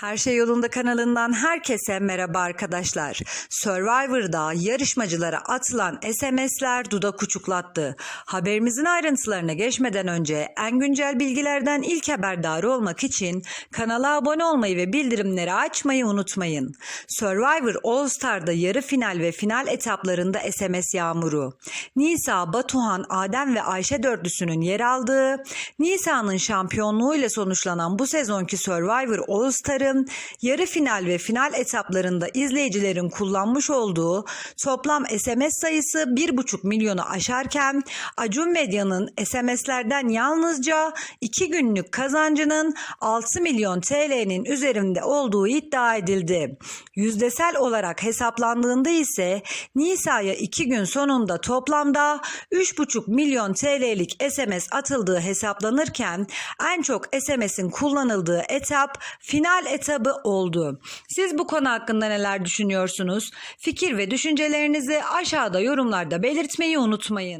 Her Şey Yolunda kanalından herkese merhaba arkadaşlar. Survivor'da yarışmacılara atılan SMS'ler dudak uçuklattı. Haberimizin ayrıntılarına geçmeden önce en güncel bilgilerden ilk haberdar olmak için kanala abone olmayı ve bildirimleri açmayı unutmayın. Survivor All Star'da yarı final ve final etaplarında SMS yağmuru. Nisa, Batuhan, Adem ve Ayşe dörtlüsünün yer aldığı, Nisa'nın şampiyonluğuyla sonuçlanan bu sezonki Survivor All Star'ın yarı final ve final etaplarında izleyicilerin kullanmış olduğu toplam SMS sayısı 1,5 milyonu aşarken Acun Medya'nın SMS'lerden yalnızca 2 günlük kazancının 6 milyon TL'nin üzerinde olduğu iddia edildi. Yüzdesel olarak hesaplandığında ise Nisa'ya 2 gün sonunda toplamda 3,5 milyon TL'lik SMS atıldığı hesaplanırken en çok SMS'in kullanıldığı etap final etabı oldu. Siz bu konu hakkında neler düşünüyorsunuz? Fikir ve düşüncelerinizi aşağıda yorumlarda belirtmeyi unutmayın.